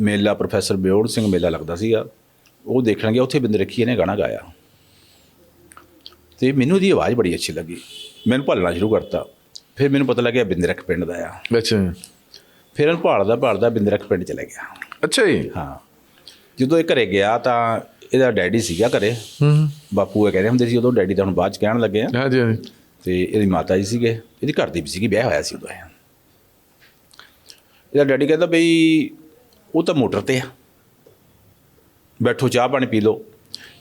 ਮੇਲਾ ਪ੍ਰੋਫੈਸਰ ਬਿਓੜ ਸਿੰਘ ਮੇਲਾ ਲੱਗਦਾ ਸੀਗਾ। ਉਹ ਦੇਖਣ ਗਿਆ ਉੱਥੇ ਬਿੰਦ ਰੱਖੀ ਨੇ ਗਾਣਾ ਗਾਇਆ। ਤੇ ਮੈਨੂੰ ਇਹਦੀ ਆਵਾਜ਼ ਬੜੀ ਅੱਛੀ ਲੱਗੀ। ਮੈਨੂੰ ਭਾਲਣਾ ਸ਼ੁਰੂ ਕਰਤਾ। ਫਿਰ ਮੈਨੂੰ ਪਤਾ ਲੱਗਿਆ ਬਿੰਦਰਖ ਪਿੰਡ ਦਾ ਆ। ਅੱਛਾ। ਫਿਰ ਇਹਨੂੰ ਭਾਲਦਾ ਭਾਲਦਾ ਬਿੰਦਰਖ ਪਿੰਡ ਚਲੇ ਗਿਆ। ਅੱਛਾ ਜੀ। ਹਾਂ। ਜਦੋਂ ਇਹ ਘਰੇ ਗਿਆ ਤਾਂ ਇਹਦਾ ਡੈਡੀ ਸੀਗਾ ਘਰੇ। ਹੂੰ। ਬਾਪੂ ਇਹ ਕਹਿੰਦੇ ਹੁੰਦੇ ਸੀ ਉਦੋਂ ਡੈਡੀ ਤਾਂ ਹੁਣ ਬਾਅਦ ਚ ਕਹਿਣ ਲੱਗੇ ਆ। ਹਾਂਜੀ ਹਾਂਜੀ ਤੇ ਇਹਦੀ ਮਾਤਾ ਜੀ ਸੀਗੇ। ਇਹਦੀ ਘਰ ਦੀ ਵੀ ਸੀਗੀ ਵਿਆਹ ਹੋਇਆ ਸੀ ਉਦੋਂ ਇਹ। ਇਹਦਾ ਡੈਡੀ ਕਹਿੰਦਾ ਬਈ ਉਹ ਤਾਂ ਮੋਟਰ ਤੇ ਆ। ਬੈਠੋ ਚਾਹ ਪਾਣੀ ਪੀ ਲਓ।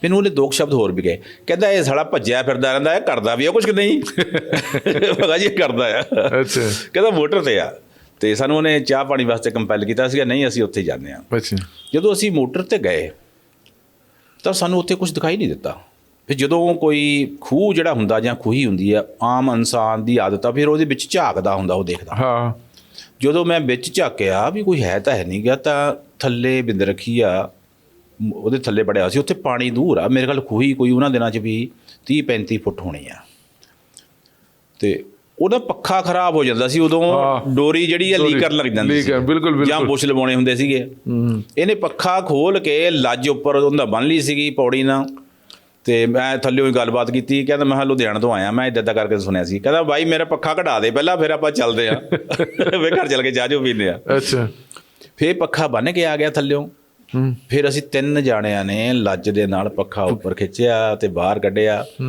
ਮੈਨੂੰ ਉਹਨੇ ਦੋ ਸ਼ਬਦ ਹੋਰ ਵੀ ਕਹੇ ਕਹਿੰਦਾ ਇਹ ਸਾਲਾ ਭੱਜਿਆ ਫਿਰਦਾ ਰਹਿੰਦਾ ਹੈ ਕਰਦਾ ਵੀ ਆ ਕੁਝ ਕਿ ਨਹੀਂ? ਕਿਹਾ ਜੀ ਕਰਦਾ ਆ। ਅੱਛਾ। ਕਹਿੰਦਾ ਮੋਟਰ ਤੇ ਆ। ਤੇ ਸਾਨੂੰ ਉਹਨੇ ਚਾਹ ਪਾਣੀ ਵਾਸਤੇ ਕੰਪੈਲ ਕੀਤਾ ਸੀਗਾ ਨਹੀਂ ਅਸੀਂ ਉੱਥੇ ਜਾਂਦੇ ਆ ਅੱਛਾ। ਜਦੋਂ ਅਸੀਂ ਮੋਟਰ ਤੇ ਗਏ ਤਾਂ ਸਾਨੂੰ ਉੱਥੇ ਕੁਝ ਦਿਖਾਈ ਨਹੀਂ ਦਿੱਤਾ। ਫਿਰ ਜਦੋਂ ਕੋਈ ਖੂਹ ਜਿਹੜਾ ਹੁੰਦਾ ਜਾਂ ਖੂਹੀ ਹੁੰਦੀ ਆ ਆਮ ਇਨਸਾਨ ਦੀ ਆਦਤ ਆ ਫਿਰ ਉਹਦੇ ਵਿੱਚ ਝਾਕਦਾ ਹੁੰਦਾ ਉਹ ਦੇਖਦਾ। ਹਾਂ। ਜਦੋਂ ਮੈਂ ਵਿੱਚ ਝਾਕਿਆ ਵੀ ਕੋਈ ਹੈ ਤਾਂ ਹੈ ਨਹੀਂ ਗਿਆ ਤਾਂ ਥੱਲੇ ਬਿੰਦ ਰੱਖੀ ਆ ਉਹਦੇ ਥੱਲੇ ਬੜਿਆ ਸੀ ਉੱਥੇ ਪਾਣੀ ਦੂਰ ਆ। ਮੇਰੇ ਖਿਆਲ ਖੂਹੀ ਕੋਈ ਉਹਨਾਂ ਦਿਨਾਂ 'ਚ ਵੀ 30 35 ਫੁੱਟ ਹੋਣੀ ਆ। ਤੇ ਉਹਦਾ ਪੱਖਾ ਖਰਾਬ ਹੋ ਜਾਂਦਾ ਸੀ ਉਦੋਂ। ਡੋਰੀ ਜਿਹੜੀ ਆ ਲੀਕ ਕਰਨ ਲੱਗ ਜਾਂਦੀ ਕਰਨ, ਬਿਲਕੁਲ, ਬਿਲਕੁਲ। ਜਾਂ ਬੁਸ਼ ਲਵਾਉਣੇ ਹੁੰਦੇ ਸੀਗੇ। ਇਹਨੇ ਪੱਖਾ ਖੋਲ ਕੇ ਲੱਜ ਉੱਪਰ ਉਹਦਾ ਬੰਨ ਲਈ ਸੀਗੀ ਪੌੜੀ ਨਾਲ। ਤੇ ਮੈਂ ਥੱਲੇੋਂ ਹੀ ਗੱਲਬਾਤ ਕੀਤੀ ਕਹਿੰਦਾ ਮੈਂ ਕਿਹਾ ਲੁਧਿਆਣਾ ਤੋਂ ਆਇਆ ਮੈਂ ਇਦਾਂ ਇਦਾਂ ਕਰਕੇ ਸੁਣਿਆ ਸੀ। ਕਹਿੰਦਾ ਬਾਈ ਮੇਰਾ ਪੱਖਾ ਕਢਾ ਦੇ ਪਹਿਲਾਂ ਫਿਰ ਆਪਾਂ ਚੱਲਦੇ ਆਂ ਵੇ ਘਰ ਚੱਲ ਕੇ ਚਾਹ ਜੋ ਪੀਂਦੇ ਆ ਅੱਛਾ। ਫੇਰ ਪੱਖਾ ਬੰਨ ਕੇ ਆ ਗਿਆ ਥੱਲਿਓਂ। ਹੂੰ। ਫਿਰ ਅਸੀਂ ਤਿੰਨ ਜਾਣਿਆਂ ਨੇ ਲੱਜ ਦੇ ਨਾਲ ਪੱਖਾ ਉੱਪਰ ਖਿੱਚਿਆ ਤੇ ਬਾਹਰ ਕੱਢਿਆ।